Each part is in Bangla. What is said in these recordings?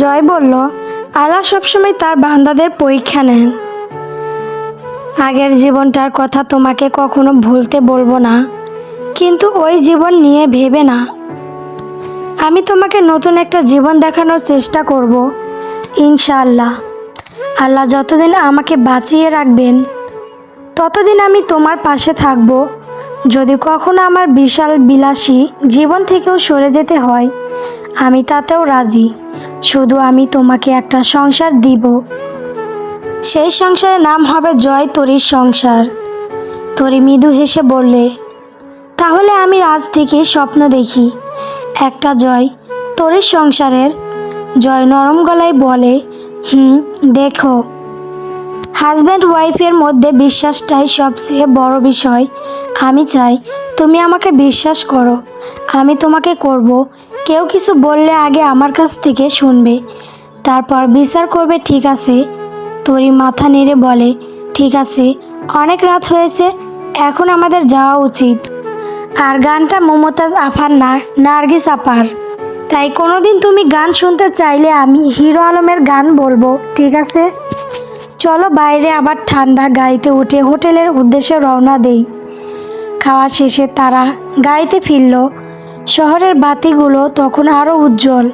জয় বলল, আল্লাহ সবসময় তার বান্দাদের পরীক্ষা নেন। আগের জীবনটার কথা তোমাকে কখনো ভুলতে বলব না, কিন্তু ওই জীবন নিয়ে ভেবে না। আমি তোমাকে নতুন একটা জীবন দেখানোর চেষ্টা করব, ইনশাআল্লাহ। আল্লাহ যতদিন আমাকে বাঁচিয়ে রাখবেন, ততদিন আমি তোমার পাশে থাকব। যদি কখনো আমার বিশাল বিলাসী জীবন থেকেও সরে যেতে হয় আমি তাতেও রাজি। শুধু আমি তোমাকে একটা সংসার দিব। সেই সংসারের নাম হবে জয় তরির সংসার। তরি মৃদু হেসে বললে, তাহলে আমি আজ থেকে স্বপ্ন দেখি। একটা জয় তরির সংসারের। জয় নরম গলায় বলে, হুম, দেখো। হাজব্যান্ড ওয়াইফের মধ্যে বিশ্বাসটাই সবচেয়ে বড় বিষয়। আমি চাই তুমি আমাকে বিশ্বাস করো। আমি তোমাকে করব কেউ কিছু বললে আগে আমার কাছ থেকে শুনবে। তারপর বিচার করবে, ঠিক আছে। তোরই মাথা নেড়ে বলে, ঠিক আছে। অনেক রাত হয়েছে, এখন আমাদের যাওয়া উচিত। আর গানটা মমতাজ আফার না, নার্গিস আপার। তাই কোনোদিন তুমি গান শুনতে চাইলে আমি হিরো আলমের গান বলব, ঠিক আছে? চলো বাইরে আবার ঠান্ডা গাড়িতে উঠে হোটেলের উদ্দেশ্যে রওনা দেই। খাওয়া শেষে তারা গাড়িতে ফিরল। শহরের বাতিগুলো তখন আরও উজ্জ্বল।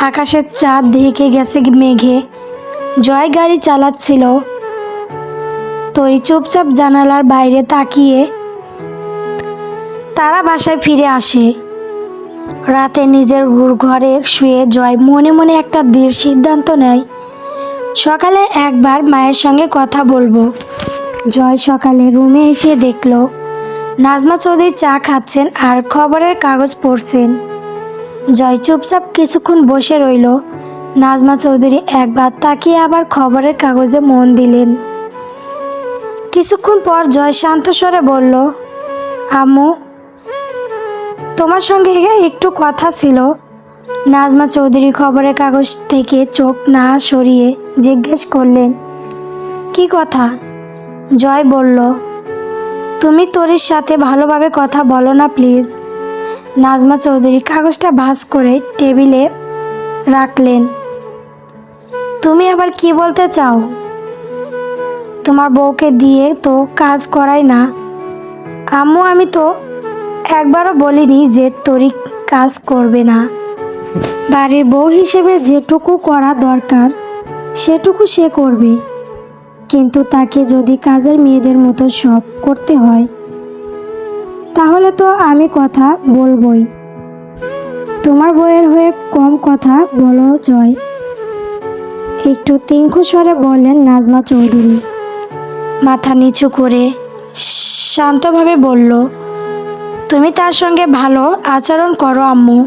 আকাশের চাঁদ ঢেকে গেছে মেঘে। জয় গাড়ি চালাচ্ছিল। তরি চুপচাপ জানালার বাইরে তাকিয়ে তারা বাসায় ফিরে আসে। রাতে নিজের ঘরে শুয়ে জয় মনে মনে একটা দৃঢ় সিদ্ধান্ত নেয়। সকালে একবার মায়ের সঙ্গে কথা বলব। জয় সকালে রুমে এসে দেখল নাজমা চৌধুরী চা খাচ্ছেন আর খবরের কাগজ পড়ছেন। জয় চুপচাপ কিছুক্ষণ বসে রইল। নাজমা চৌধুরী একবার তাকিয়ে আবার খবরের কাগজে মন দিলেন। কিছুক্ষণ পর জয় শান্ত স্বরে বলল, আম্মু, তোমার সঙ্গে একটু কথা ছিল। নাজমা চৌধুরী খবরের কাগজ থেকে চোখ না সরিয়ে জিজ্ঞেস করলেন, কি কথা? জয় বলল তুমি তোরির সাথে ভালোভাবে কথা বলো না, প্লিজ। নাজমা চৌধুরী কাগজটা ভাস করে টেবিলে রাখলেন। তুমি আবার কি বলতে চাও? তোমার বউকে দিয়ে তো কাজ করাই না। আম্মু, আমি তো একবারও বলিনি যে তরি কাজ করবে না। বাড়ির বউ হিসেবে যেটুকু করা দরকার, সেটুকু সে করবে। কিন্তু তাকে যদি কাজের মেয়েদের মতো সব করতে হয়, তাহলে তো আমি কথা বলবই। তোমার বইয়ের হয়ে কম কথা বলো জয়। একটু তিঙ্কু স্বরে বললেন নাজমা চৌধুরী। মাথা নিচু করে শান্তভাবে বলল, তুমি তার সঙ্গে ভালো আচরণ করো আম্মু।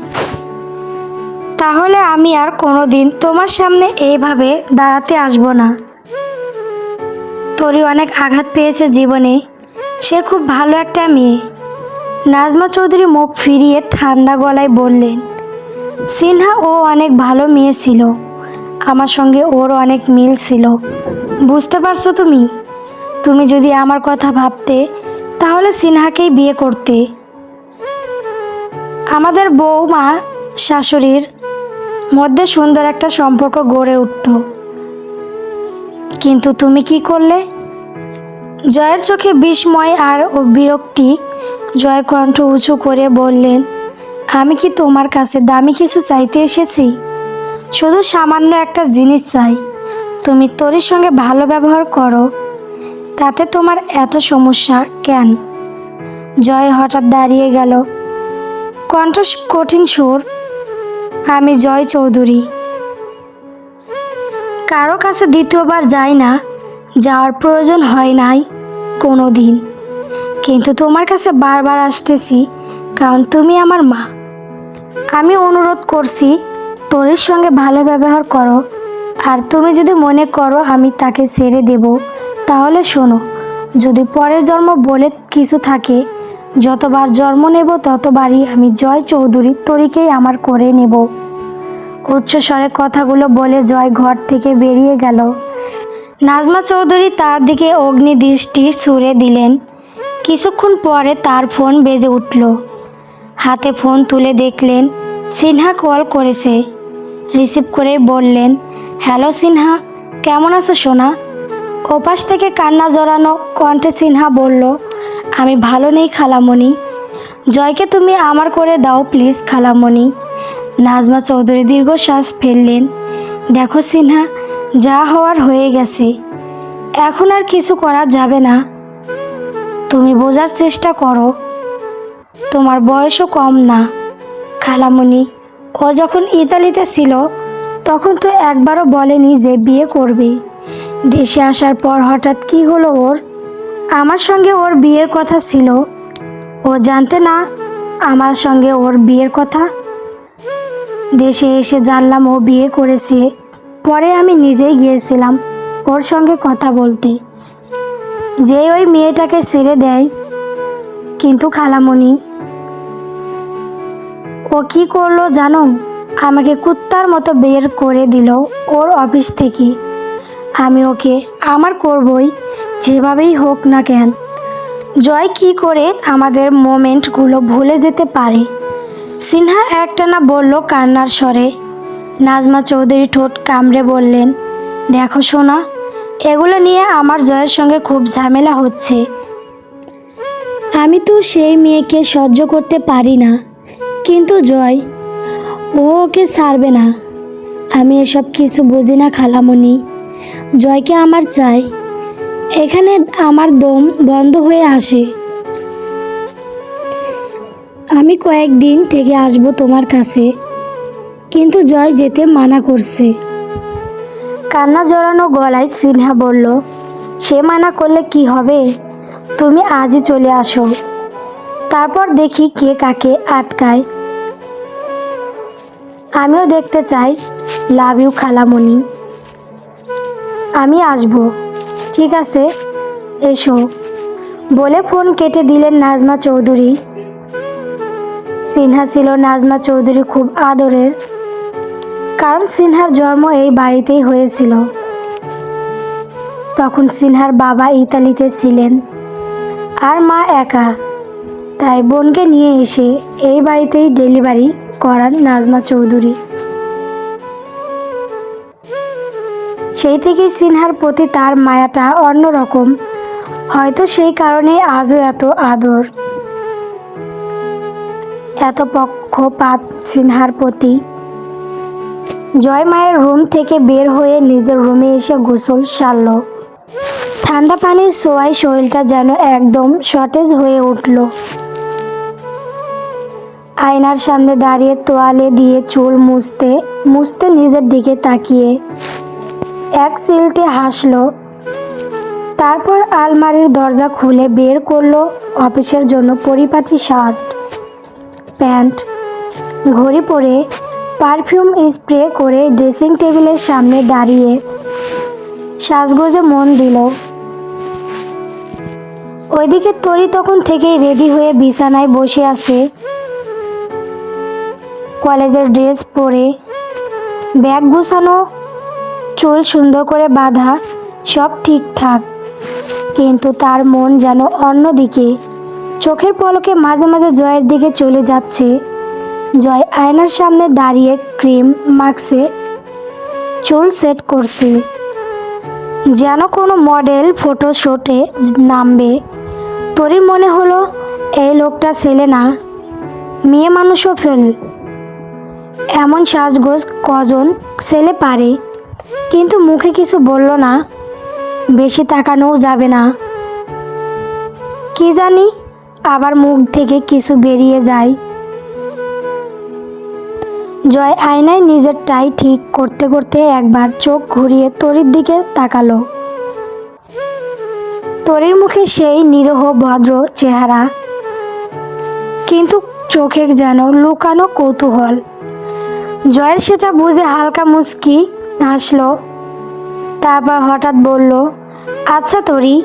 তাহলে আমি আর কোনো দিন তোমার সামনে এইভাবে দাঁড়াতে আসব না। তোরই অনেক আঘাত পেয়েছে জীবনে। সে খুব ভালো একটা মেয়ে। নাজমা চৌধুরী মুখ ফিরিয়ে ঠান্ডা গলায় বললেন, সিনহা, ও অনেক ভালো মেয়ে ছিল। আমার সঙ্গে ওর অনেক মিল ছিল। বুঝতে পারছ তুমি? তুমি যদি আমার কথা ভাবতে, তাহলে সিনহাকেই বিয়ে করতে। আমাদের বৌমা শাশুড়ির মধ্যে সুন্দর একটা সম্পর্ক গড়ে উঠত। কিন্তু তুমি কি করলে? জয়ের চোখে বিস্ময় আর ও বিরক্তি জয় কণ্ঠ উঁচু করে বললেন, আমি কি তোমার কাছে দামি কিছু চাইতে এসেছি? শুধু সামান্য একটা জিনিস চাই। তুমি তোর সঙ্গে ভালো ব্যবহার করো। তাতে তোমার এত সমস্যা কেন? জয় হঠাৎ দাঁড়িয়ে গেল। কণ্ঠ কঠিন সুর, আমি জয় চৌধুরী। কারও কাছে দ্বিতীয়বার যাই না, যাওয়ার প্রয়োজন হয় নাই কোনো দিন কিন্তু তোমার কাছে বারবার আসতেছি, কারণ তুমি আমার মা। আমি অনুরোধ করছি, তোরের সঙ্গে ভালো ব্যবহার করো, আর তুমি যদি মনে করো আমি তাকে ছেড়ে দেব, তাহলে শোনো, যদি পরের জন্ম বলে কিছু থাকে, যতবার জন্ম নেব ততবারই আমি জয় চৌধুরী তরিকেই আমার করে নেব। উচ্চস্বরে কথাগুলো বলে জয় ঘর থেকে বেরিয়ে গেল। নাজমা চৌধুরী তার দিকে অগ্নি দৃষ্টি ছুড়ে দিলেন। কিছুক্ষণ পরে তার ফোন বেজে উঠল। হাতে ফোন তুলে দেখলেন, সিনহা কল করেছে। রিসিভ করে বললেন, হ্যালো সিনহা, কেমন আছো সোনা? ওপাশ থেকে কান্না জড়ানো কণ্ঠে সিনহা বলল, আমি ভালো নেই খালামণি। জয়কে তুমি আমার করে দাও, প্লিজ খালামণি। নাজমা চৌধুরী দীর্ঘশ্বাস ফেললেন। দেখো সিনহা, যা হওয়ার হয়ে গেছে। এখন আর কিছু করা যাবে না। তুমি বোঝার চেষ্টা করো। তোমার বয়সও কম না। খালামণি ও যখন ইতালিতে ছিল, তখন তো একবারও বলেনি যে বিয়ে করবে। দেশে আসার পর হঠাৎ কি হলো ওর? আমার সঙ্গে ওর বিয়ের কথা ছিল। ও জানতে না আমার সঙ্গে ওর বিয়ের কথা? দেশে এসে জানলাম ও বিয়ে করেছে। পরে আমি নিজেই গিয়েছিলাম ওর সঙ্গে কথা বলতে। যে ওই মেয়েটাকে ছেড়ে দেয়, কিন্তু খালামণি ও কি করল জানো? আমাকে কুত্তার মতো বের করে দিল ওর অফিস থেকে। আমি ওকে, আমার করবই, যেভাবেই হোক না কেন। জয় কি করে আমাদের মোমেন্টগুলো ভুলে যেতে পারে? সিনহা একটানা বলল কান্নার স্বরে। নাজমা চৌধুরী ঠোঁট কামড়ে বললেন, দেখো সোনা, এগুলো নিয়ে আমার জয়ের সঙ্গে খুব ঝামেলা হচ্ছে। আমি তো সেই মেয়েকে সহ্য করতে পারি না। কিন্তু জয়, ও ওকে ছাড়বে না। আমি এসব কিছু বুঝি না খালামণি জয়কে আমার চাই। এখানে আমার দম বন্ধ হয়ে আসে। আমি কয়েকদিন থেকে আসব তোমার কাছে, কিন্তু জয় যেতে মানা করছে। কান্না জড়ানো গলায় সিনহা বলল, সে মানা করলে কি হবে? তুমি আজই চলে আসো। তারপর দেখি কে কাকে আটকায়। আমিও দেখতে চাই, লাভ ইউ খালামণি। আমি আসব। ঠিক আছে, এসো। বলে ফোন কেটে দিলেন নাজমা চৌধুরী। সিনহা ছিল নাজমা চৌধুরী খুব আদরের। কারণ সিনহার জন্ম এই বাড়িতেই হয়েছিল। তখন সিনহার বাবা ইতালিতে ছিলেন আর মা একা। তাই বোনকে নিয়ে এসে এই বাড়িতেই ডেলিভারি করান নাজমা চৌধুরী। সেই থেকেই সিনহার প্রতি তার মায়াটা অন্যরকম। হয়তো সেই কারণে আজও এত আদর। এত পক্ষপাত সিনহার প্রতি? জয় মায়ের রুম থেকে বের হয়ে নিজের রুমে এসে গোসল সারল। ঠান্ডা পানির সোয়াই শরীরটা যেন একদম সতেজ হয়ে উঠল। আয়নার সামনে দাঁড়িয়ে তোয়ালে দিয়ে চুল মুছতে মুছতে নিজের দিকে তাকিয়ে এক সিলতে হাসলো। তারপর আলমারির দরজা খুলে বের করল অফিসের জন্য পরিপাটি শার্ট। প্যান্ট ঘড়ি পরে পারফিউম স্প্রে করে ড্রেসিং টেবিলের সামনে দাঁড়িয়ে সাজগোজে মন দিল। ওইদিকে তরি তখন থেকেই রেডি হয়ে বিছানায় বসে আছে। কলেজের ড্রেস পরে ব্যাগ গুছানো, চুল সুন্দর করে বাঁধা, সব ঠিকঠাক। কিন্তু তার মন যেন অন্যদিকে চোখের পলকে মাঝে মাঝে জয়ের দিকে চলে যাচ্ছে। জয় আয়নার সামনে দাঁড়িয়ে ক্রিম মাখছে, চুল সেট করছে। যেন কোনো মডেল ফটোশুটে নামবে। তোরই মনে হলো, এই লোকটা ছেলে না, মেয়ে মানুষও ফেল। এমন সাজগোজ কজন ছেলে পারে, কিন্তু মুখে কিছু বলল না, বেশি তাকানোও যাবে না। কি জানি আবার মুখ থেকে কিছু বেরিয়ে যায়। জয় আয়নায় নিজের টাই ঠিক করতে করতে একবার চোখ ঘুরিয়ে তরির দিকে তাকালো। তরির মুখে সেই নিরহ ভদ্র চেহারা, কিন্তু চোখে যেন লুকানো কৌতূহল। জয়ের সেটা বুঝে হালকা মুচকি হাসলো, তারপর হঠাৎ বলল আচ্ছা তরি।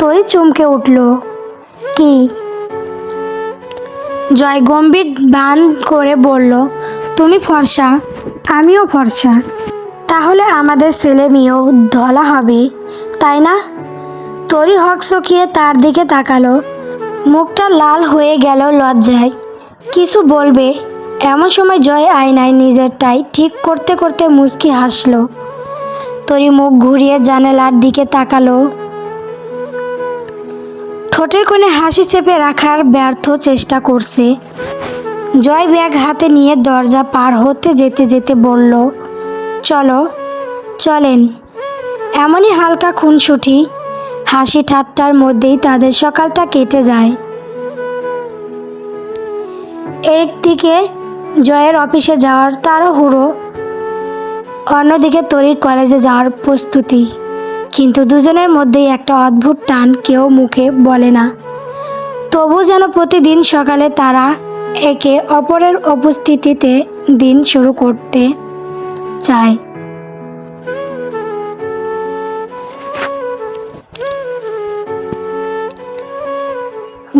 তরি চমকে উঠল, কি? জয় গম্ভীর বান করে বলল, তুমি ফর্সা, আমিও ফর্সা। তাহলে আমাদের ছেলে মেয়েও ধলা হবে, তাই না? তরি হক চকিয়ে তার দিকে তাকালো। মুখটা লাল হয়ে গেল লজ্জায়। কিছু বলবে? এমন সময় জয় আয়নায় নিজেরটাই ঠিক করতে করতে মুচকি হাসলো। তরি মুখ ঘুরিয়ে জানালার দিকে তাকালো। ঠোঁটের কোণে হাসি চেপে রাখার ব্যর্থ চেষ্টা করছে। জয় ব্যাগ হাতে নিয়ে দরজা পার হতে যেতে যেতে বলল, চলো, চলেন। এমনই হালকা খুনসুটি, হাসি ঠাট্টার মধ্যেই তাদের সকালটা কেটে যায়। একদিকে জয়ের অফিসে যাওয়ার তাড়াহুড়ো, অন্যদিকে তরির কলেজে যাওয়ার প্রস্তুতি। কিন্তু দুজনের মধ্যেই একটা অদ্ভুত টান কেউ মুখে বলে না। তবু যেন প্রতিদিন সকালে তারা একে অপরের উপস্থিতিতে দিন শুরু করতে চায়।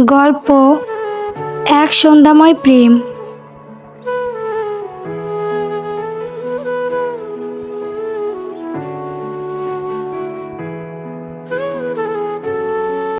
গল্প, এক সন্ধ্যাময় প্রেম।